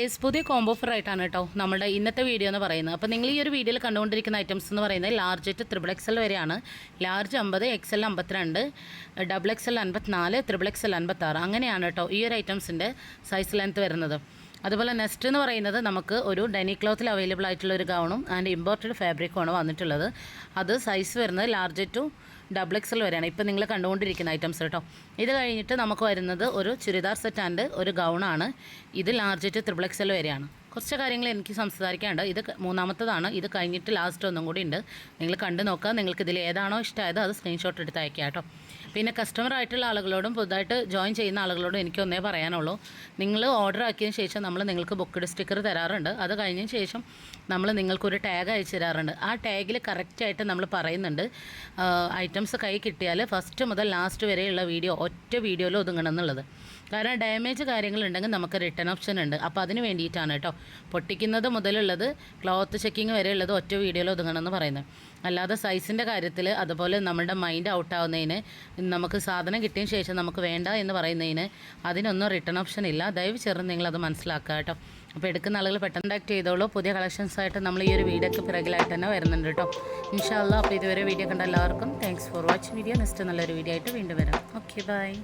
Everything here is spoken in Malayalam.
ഏസ് പുതിയ കോംബോ ഓഫർ ആയിട്ടാണ് കേട്ടോ നമ്മുടെ ഇന്നത്തെ വീഡിയോ എന്ന് പറയുന്നത്. അപ്പോൾ നിങ്ങൾ ഈ ഒരു വീഡിയോയിൽ കണ്ടുകൊണ്ടിരിക്കുന്ന ഐറ്റംസ് എന്ന് പറയുന്നത് ലാർജ് ടു ത്രിബിൾ എക്സൽ വരെയാണ്. ലാർജ് അമ്പത് എക്സൽ അമ്പത്തിരണ്ട് ഡബിൾ എക്സൽ അൻപത്തിനാല് ത്രിബിൾ എക്സൽ അൻപത്താറ്. അങ്ങനെയാണ് കേട്ടോ ഈ ഒരു ഐറ്റംസിന്റെ സൈസ് ലെങ്ത് വരുന്നത്. അതുപോലെ നെക്സ്റ്റ് എന്ന് പറയുന്നത് നമുക്ക് ഒരു ഡെനി ക്ലോത്തിൽ അവൈലബിൾ ആയിട്ടുള്ള ഒരു ഗൗണും ആൻഡ് ഇമ്പോർട്ടഡ് ഫാബ്രിക്കുമാണ് വന്നിട്ടുള്ളത്. അത് സൈസ് വരുന്നത് ലാർജ് ടു ഡബിൾ എക്സൽ വരെയാണ്. ഇപ്പം നിങ്ങൾ കണ്ടുകൊണ്ടിരിക്കുന്ന ഐറ്റംസ് കേട്ടോ. ഇത് കഴിഞ്ഞിട്ട് നമുക്ക് വരുന്നത് ഒരു ചുരിദാർ സെറ്റ് ആൻഡ് ഒരു ഗൗണാണ് ഇത് ലാർജ് ടു ത്രിബിൾ എക്സൽ വരെയാണ്. കുറച്ച് കാര്യങ്ങൾ എനിക്ക് സംസാരിക്കാനുണ്ട്. ഇത് മൂന്നാമത്തതാണ്. ഇത് കഴിഞ്ഞിട്ട് ലാസ്റ്റ് ഒന്നും കൂടി ഉണ്ട്. നിങ്ങൾ കണ്ടു നോക്കുക. നിങ്ങൾക്ക് ഇതിൽ ഏതാണോ ഇഷ്ടമായത് അത് സ്ക്രീൻഷോട്ട് എടുത്ത് അയക്കുക കേട്ടോ. പിന്നെ കസ്റ്റമർ ആയിട്ടുള്ള ആളുകളോടും പുതുതായിട്ട് ജോയിൻ ചെയ്യുന്ന ആളുകളോടും എനിക്ക് ഒന്നേ പറയാനുള്ളൂ. നിങ്ങൾ ഓർഡർ ആക്കിയതിന് ശേഷം നമ്മൾ നിങ്ങൾക്ക് ബുക്ക്ഡ് സ്റ്റിക്കർ തരാറുണ്ട്. അത് കഴിഞ്ഞതിന് ശേഷം നമ്മൾ നിങ്ങൾക്കൊരു ടാഗ് അയച്ചു തരാറുണ്ട്. ആ ടാഗിൽ കറക്റ്റായിട്ട് നമ്മൾ പറയുന്നുണ്ട്. ഐറ്റംസ് കൈ കിട്ടിയാൽ ഫസ്റ്റ് മുതൽ ലാസ്റ്റ് വരെയുള്ള വീഡിയോ ഒറ്റ വീഡിയോയിൽ ഒതുങ്ങണം എന്നുള്ളത്. കാരണം ഡാമേജ് കാര്യങ്ങളുണ്ടെങ്കിൽ നമുക്ക് റിട്ടേൺ ഓപ്ഷൻ ഉണ്ട്. അപ്പോൾ അതിന് വേണ്ടിയിട്ടാണ് കേട്ടോ. പൊട്ടിക്കുന്നത് മുതലുള്ളത് ക്ലോത്ത് ചെക്കിങ് വരെയുള്ളത് ഒറ്റ വീഡിയോയിൽ ഒതുങ്ങണം എന്ന് പറയുന്നത്. അല്ലാതെ സൈസിന്റെ കാര്യത്തിൽ അതുപോലെ നമ്മുടെ മൈൻഡ് ഔട്ടാവുന്നതിന് നമുക്ക് സാധനം കിട്ടിയ ശേഷം നമുക്ക് വേണ്ട എന്ന് പറയുന്നതിന് അതിനൊന്നും റിട്ടേൺ ഓപ്ഷൻ ഇല്ല. ദയവ് ചേർന്ന് നിങ്ങളത് മനസ്സിലാക്കുക കേട്ടോ. അപ്പോൾ എടുക്കുന്ന ആളുകൾ പെട്ടെന്ന് ആക്ട് ചെയ്തോളൂ. പുതിയ കളക്ഷൻസ് ആയിട്ട് നമ്മൾ ഈ ഒരു വീഡിയോക്ക് പിറകിലായിട്ട് തന്നെ വരുന്നുണ്ട് കേട്ടോ. ഇൻഷാല്ല അപ്പോൾ ഇതുവരെ വീഡിയോ കണ്ട എല്ലാവർക്കും thanks for watching video next നല്ലൊരു വീഡിയോ ആയിട്ട് വീണ്ടും വരാം. Okay bye